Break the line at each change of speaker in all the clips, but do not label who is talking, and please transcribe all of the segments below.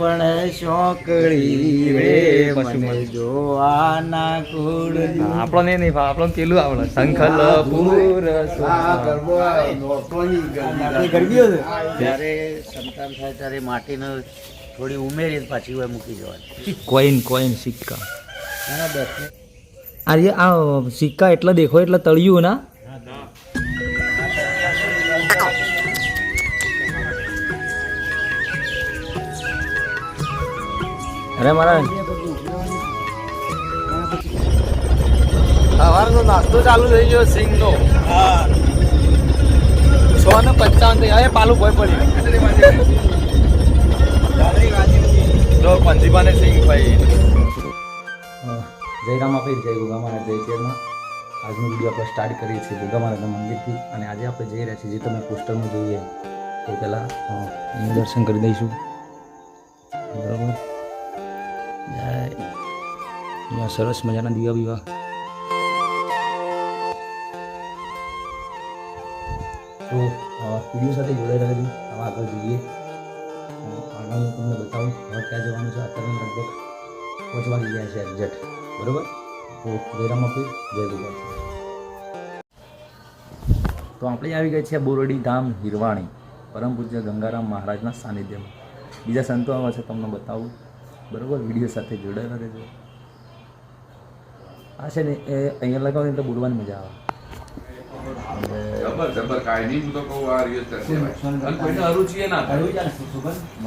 પણ શોકળી રે મને જોવાના કુળ
આપણો નહીં નહીં આપણો પેલું આવડે. શંખલપુર
ગરબીઓ છે?
જ્યારે સંતાન થાય ત્યારે માટીનો થોડી ઉમેરી પાછી હોય મૂકી જવાની
કોઈન કોઈન સિક્કા. આજે આ સિક્કા એટલા દેખો એટલે તળિયું ના? અરે મારા. સવારનો નાસ્તો ચાલુ થઈ ગયો સિંગનો. છ ને પંચાવન થઈ હવે પાલું ભોય પડી જો પંજીબાને સિંગ ભાઈ. જય રામાપીર જય ગોગા જય ચેરમાં. આજનો વીડિયો આપણે સ્ટાર્ટ કરીએ છીએ ગોગા મહારાજના મંદિરથી અને આજે આપણે જઈ રહ્યા છીએ જે તમે પોસ્ટરમાં જોઈએ તો પહેલાં દર્શન કરી દઈશું. બરાબર? અહીંયા સરસ મજાના દીવા બીવા તો વીડિયો સાથે જોડાઈ રહેજો. હવે આગળ જઈએ. આગળ હું તમને બતાવું હવે ક્યાં જવાનું છે. અત્યારે લગભગ પહોંચવા ગયા છે એક્ઝેક્ટ. બરોબર? તો જયરામ આપી. જય ગુજરાત. તો આપણે આવી ગયા છીએ બોરડી ધામ હિરવાણી, પરમ પૂજ્ય ગંગારામ મહારાજના સાનિધ્યમાં. બીજા સંતો આવે છે, તમને બતાવું. બરોબર? વીડિયો સાથે જોડાયેલા રહેજો. આ છે ને એ અહીંયા લગાવો તો બોલવાની મજા આવે.
જબર જબર કાંઈ હું તો કહું આ રીતે અને કોઈને અરુચિ ના થાય.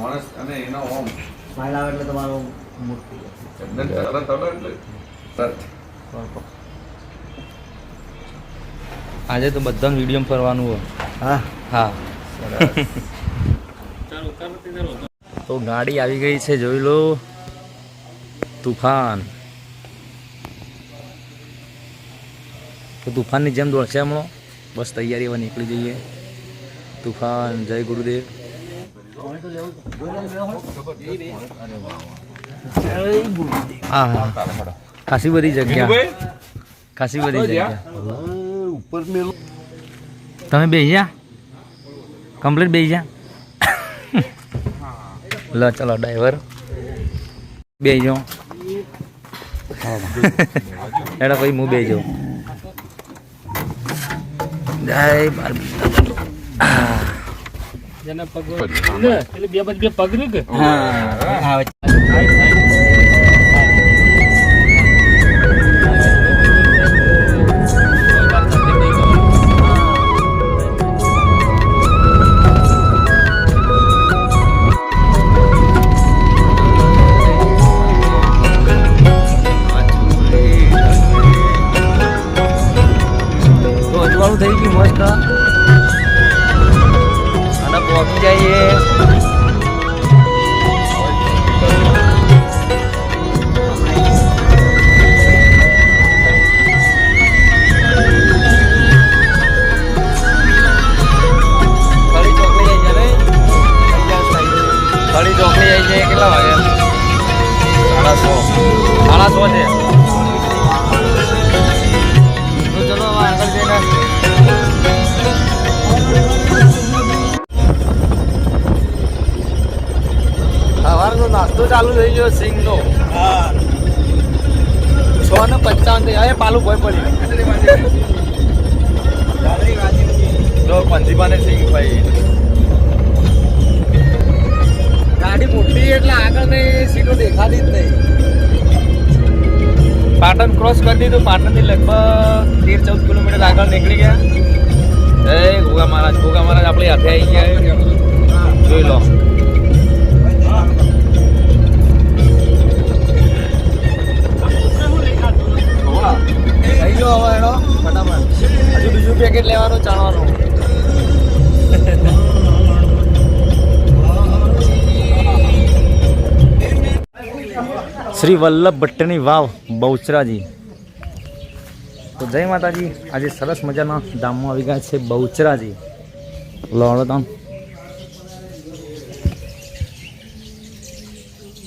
માણસ અને એનો ઓમ.
સ્માઇલ આવે એટલે તમારો મૂડ થઈ જાય.
ચંદન તરત તરત.
આજે તો બધાને વીડિયો ફરવાનું હોય.
હા.
હા. તો ગાડી આવી ગઈ છે જોઈ લો. તુફાન. તો તુફાનની જેમ દોડશે હમણાં? બસ તૈયારી હવે નીકળી જઈએ. તુફાન જય ગુરુદેવ. ખાસી બધી જગ્યા. ખાસી બધી જગ્યા. તમે બેસ્યા કમ્પ્લીટ બેસી લો ચલો ડ્રાઈવર. બે જાઉં એડા પછી હું બે જાઉં. જય બાર હા તો સાડા સો છે. તો ચલો આગળ જઈને સવારનો નાસ્તો ચાલુ થઈ ગયો સિંગ નો છ ને પંચાવન થઈ હવે પાલું ભય પડી જો પંજીબાને સિંગ ભાઈ. ગાડી મોટી એટલે આગળ નહીં સીટો દેખાતી જ નહીં. પાટણ ક્રોસ કરી દીધું. પાટણથી લગભગ તેર ચૌદ કિલોમીટર આગળ નીકળી ગયા. જય ગોગા મહારાજ ગોગા મહારાજ આપણી હાથે આવી ગયા. જોઈ લો. હવે એનો હજુ બીજું પેકેટ લેવાનું ચાણવાનું શ્રી વલ્લભ ભટ્ટની વાવ બહુચરાજી. તો જય માતાજી આજે સરસ મજાના ધામમાં આવી ગયા છે બહુચરાજી. લોડો ધામ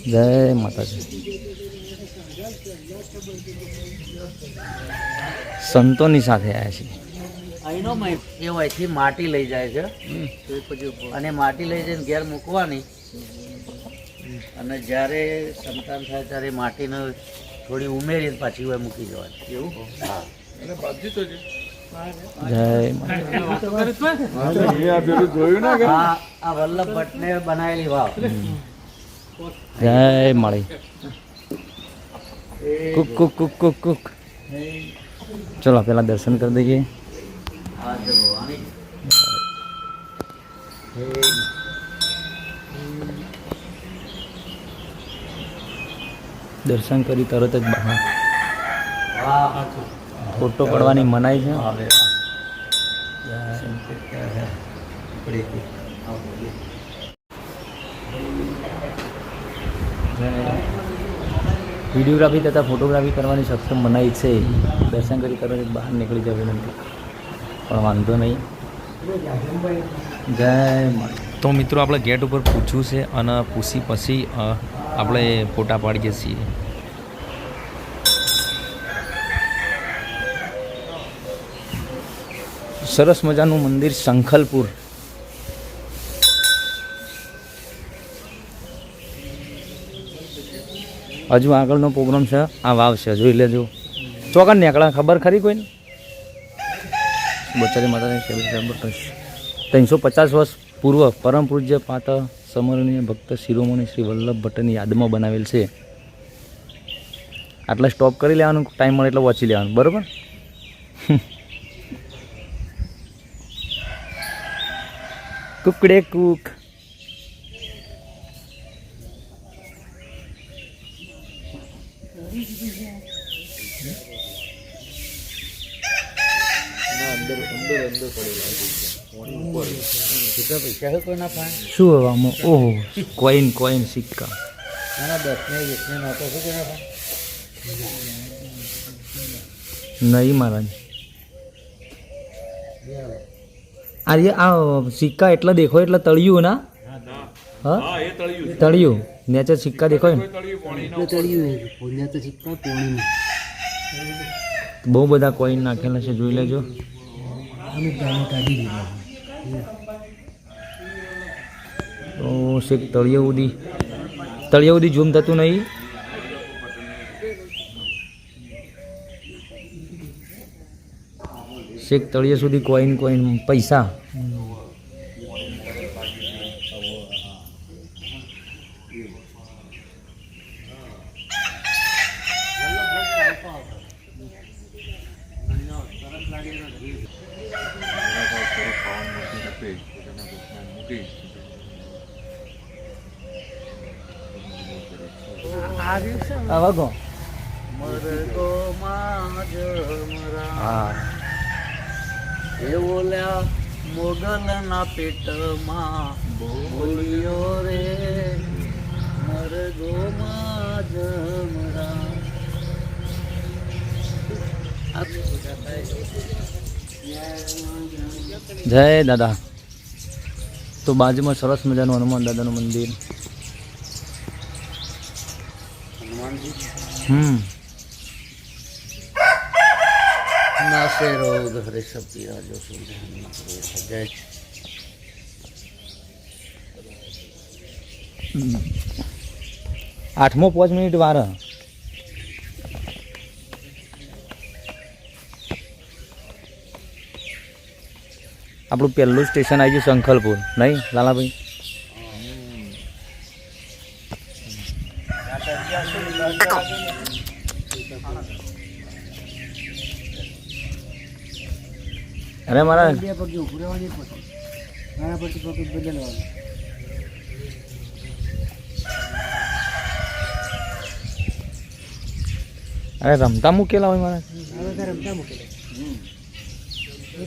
જય માતાજી. સંતોની સાથે આવ્યા છીએ.
અહીંનો મહિ- એ અહીંથી માટી લઈ જાય છે. અને માટી લઈ જઈને ઘેર મૂકવાની. અને જ્યારે સંતાન થાય ત્યારે માટીને થોડી ઉમેરી પાછી હોય મૂકી જવાની એવું? હા.
એટલે
આ આ વલ્લભ ભટ્ટને બનાવેલી
જય મળી. કુક કુક કુક કુક કુક. ચલો પેલા દર્શન કરી દઈએ
જો ભવાની
દર્શન કરી તરત જ બહાર. ફોટો પડવાની મનાઈ છે. વિડીયોગ્રાફી તથા ફોટોગ્રાફી કરવાની સક્ષમ મનાઈ છે. દર્શન કરી તરત જ બહાર નીકળી જવું વિનંતી પણ વાંધો નહીં. જય તો મિત્રો, આપણે ગેટ ઉપર પૂછ્યું છે અને પૂછી પછી આપણે ફોટા પાડીએ છીએ. સરસ મજાનું મંદિર શંખલપુર હજુ આગળનો પ્રોગ્રામ છે, આ વાવ છે, જોઈ લેજો. ચોકડ નીકળા ખબર ખરી કોઈને? બચારી માતાની ત્રણસો પચાસ વર્ષ પૂર્વ પરમ પૂજ્ય પાત સમરણીય ભક્ત શિરોમણી શ્રી વલ્લભ ભટ્ટની યાદમાં બનાવેલ છે. આટલા સ્ટોપ કરી લેવાનું ટાઈમ મળે એટલે વાંચી લેવાનું, બરાબર? કુકડે કુક.
અંદર અંદર પાસે
શું હવે આમાં? ઓહો. કોઈન કોઈન સિક્કા. નહીં મહારાજ અરે આ સિક્કા એટલા દેખો એટલે તળિયું ના? હા? તળિયું. નેચર સિક્કા દેખો બહુ બધા કોઈન નાખેલા છે જોઈ લેજો. તો શેક તળિયે ઉદી તળિયે ઉદી ઝૂમ થતું નહીં? શેક તળિયે સુધી કોઈન કોઈન પૈસા. આ વાગો
મરગોમાં જમરા
હા
એ ઓલ્યા મોગલના પેટમાં બોલ્યો રે મરગોમાં જમરા.
જય દાદા. તો બાજુમાં સરસ મજાનું હનુમાન દાદાનું મંદિર. હમ. આઠમો પાંચ મિનિટ વાર. આપણું પહેલું સ્ટેશન આવી ગયું શંખલપુર, નહીં, લાલાભાઈ? અરે મારા અરે રમતા મૂકેલા હોય મારા.
રમતા મૂકેલો એક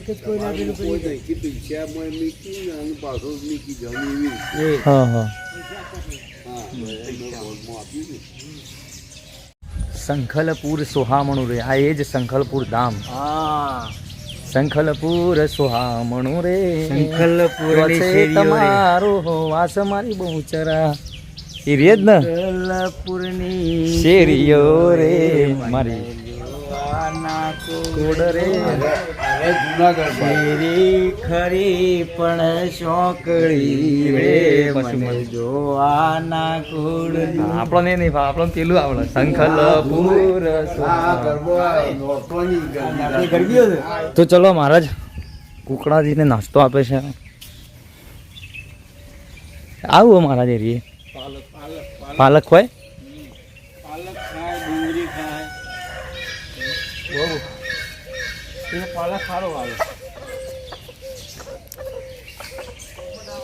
જ કોઈ લાગેલું કરી
હા હા સંખલપુર સોહામણું રે આ એ જ સંખલપુર ધામ.
હા.
સંખલપુર સોહામણું રે.
શેરીઓ
તમારો વાસ મારી બહુચરા એ રે જ ને
સંખલપુરની
શેરીઓ રે. મારી. કોડ રે.
હવે
ખરી ખરી પણ શોકળી રે મને જોવાના કુળ
આપણો નહીં નહીં આપણો પેલું આવડે.
શંખલ પૂર
તો ચલો મહારાજ કુકડાજીને નાસ્તો આપે છે. આવું મહારાજ એરીએ.
પાલક પાલક.
પાલક હોય?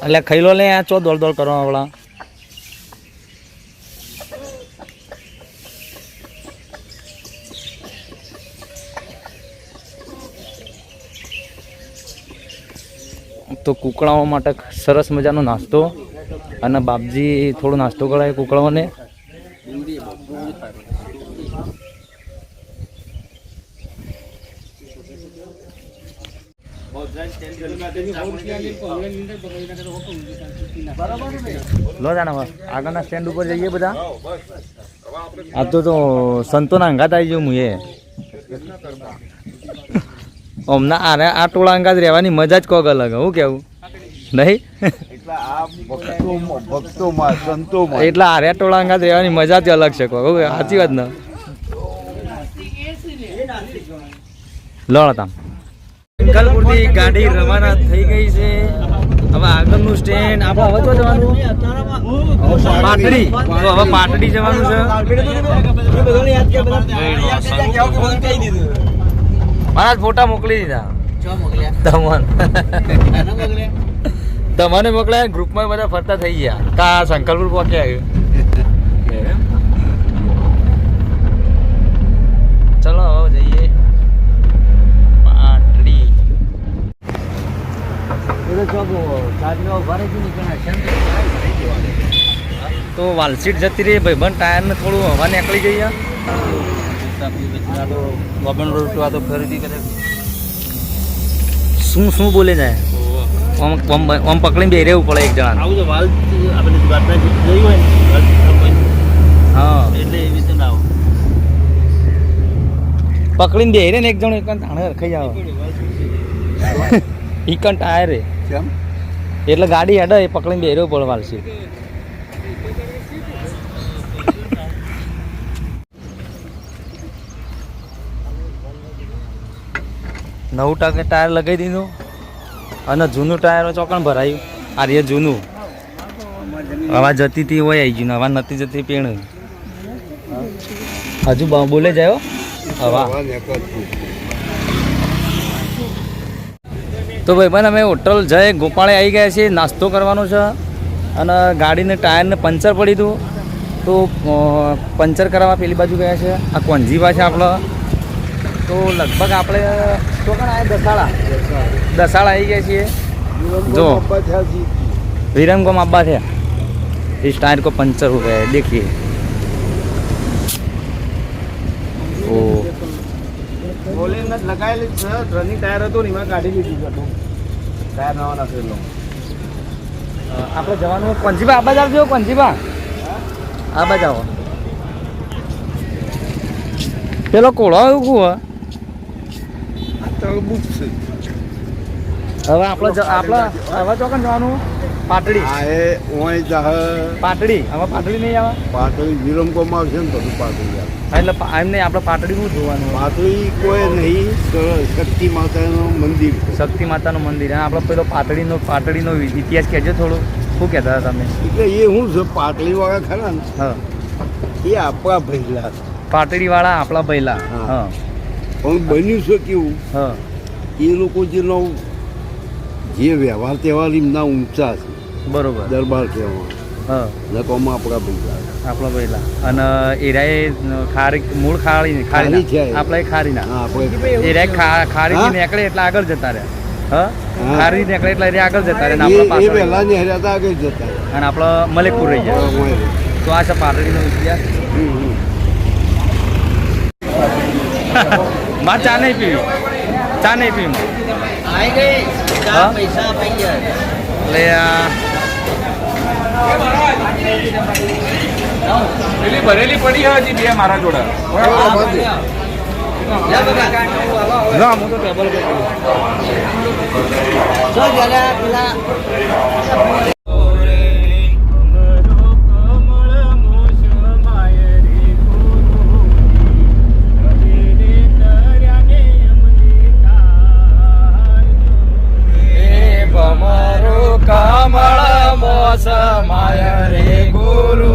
એટલે ખાઈ લો લે આ ચો દોડ દોડ કરવા વાળા? તો કુકડાઓ માટે સરસ મજાનો નાસ્તો અને બાપજી થોડો નાસ્તો કરાય કુકડાઓને લો જાણે આગળના સ્ટેન્ડ ઉપર જઈએ બધા. આ તો તો સંતોના અંગાત આવી ગયો હું એ હમણાં આને આ ટોળા અંગાત રહેવાની મજા જ કોક અલગ, હું કેવું? નહીં?
એટલે
આર્યા ટોળા અંગાત રહેવાની મજા જ અલગ છે કોક સાચી વાત ને? લોણ તામ. ગાડી રવાના થઈ ગઈ છે. હવે આગળનું સ્ટેન્ડ આપણે હવે તો જવાનું? પાટડી. હવે પાટડી જવાનું છે. મારા ફોટા મોકલી દીધા. તમન તમને મોકલ્યા, ગ્રુપમાં બધા ફરતા થઈ ગયા. કા શંકરપુર પહોંચ્યા આવ્યું ચલો હવે જઈએ પાટડી તો વાલસીટ જતી રહી ભાઈબંધ ટાયરને થોડું હવા નીકળી ગઈ છે. ગોબન રોડ આ તો ખરીદી કરે. શું શું બોલે જાય આમ પકડીને બે રહેવું પડે એક જણા
આવું તો વાલ આપણે વાતના જોઈ હોય ને
હા.
એટલે એવી રીતે ના આવું
પકડીને બે રે ને એક જણ એક તાણે રખાઈ જાવ ઈકન ટાયર રે
કેમ?
એટલે ગાડી હેડે એ પકડીને બેરો રહેવું છે. નવું ટકે ટાયર લગાવી દીધું અને જૂનું ટાયર ચોકણ ભરાયું. આ રે જૂનું. હવા જતી હતી હોય આવી ગયું હવા નથી જતી પેણ. હજુ બોલે જાય હવા
હવા નીકળતી.
તો ભાઈ બન અમે હોટલ જય ગોપાળે આવી ગયા છીએ નાસ્તો કરવાનો છે અને ગાડીને ટાયરને પંચર પડી હતું તો અ, પંચર કરાવવા પેલી બાજુ ગયા છે આ કોંજીવા છે આપણે તો લગભગ આપણે તો કણ આવ્યા દસાડા દસાડા આવી ગયા છીએ જો.
પપ્પા થયા જી.
વિરમગામ આબ્બા થયા इस टायर को पंचर हो गया है देखिए
બોલીને જ લગાવેલી છે. રનિંગ ટાયર હતો ને એમાં કાઢી લીધી છે ટાયર નવા નાખેલો.
આપણે જવાનું પંજીબા. આબા જ આવજો પંજીબા. આબા જાઓ પેલો કોળો એવું કું
તળબૂચ છે.
હવે આપણે આપણે હવે ચોકન જવાનું? પાટડી.
આ એ ઓય જાહ
પાટડી. હવે પાટડી નહીં આવે?
પાટલી વિરમકોમાં આવશે ને બધું પાટડી આવે.
એટલે પા- એમ નહીં આપણે પાટડીનું જોવાનું
પાટડી કોઈ નહીં શક્તિ માતાનું મંદિર.
શક્તિ માતાનું મંદિર. અને આપણે પેલો પાટડીનો પાટડીનો ઇતિહાસ કહેજો થોડો. શું કહેતા હતા તમે?
એટલે એ શું છે પાટડી વાળા ખરા ને?
હા.
એ આપણા ભૈલા. પાટડી
વાળા આપણા ભૈલા.
હા.
હા.
પણ બન્યું છે કેવું?
હા.
એ લોકો જેનો જે વ્યવહાર તહેવાર એમના ઊંચા છે.
બરોબર.
દરબાર કહેવા.
હા.
લકોમાં આપણા ભૈલા.
આપણા પહેલા અને એરાએ ખારી મૂળ ખારી
ખારી છે.
આપણે ખારી ના
આપણે
ખારી. નીકળે એટલે આગળ જતા રહે હા. ખારી નીકળે એટલે એરિયા આગળ જતા રહે
એ
આપણે પાછળ
વહેલા ને હતા આગળ જતા
અને આપણો મલેકપુર રહી જાય તો આ છે પાટડીનો ઇતિહાસ.
હમ.
ચા નહીં પીવી. ચા નહીં પીવી.
આવી ગઈ પૈસા
એટલે આ
પેલી ભરેલી પડી છે હજી બે મારા જોડે.
ના હું माया
रे गुरु।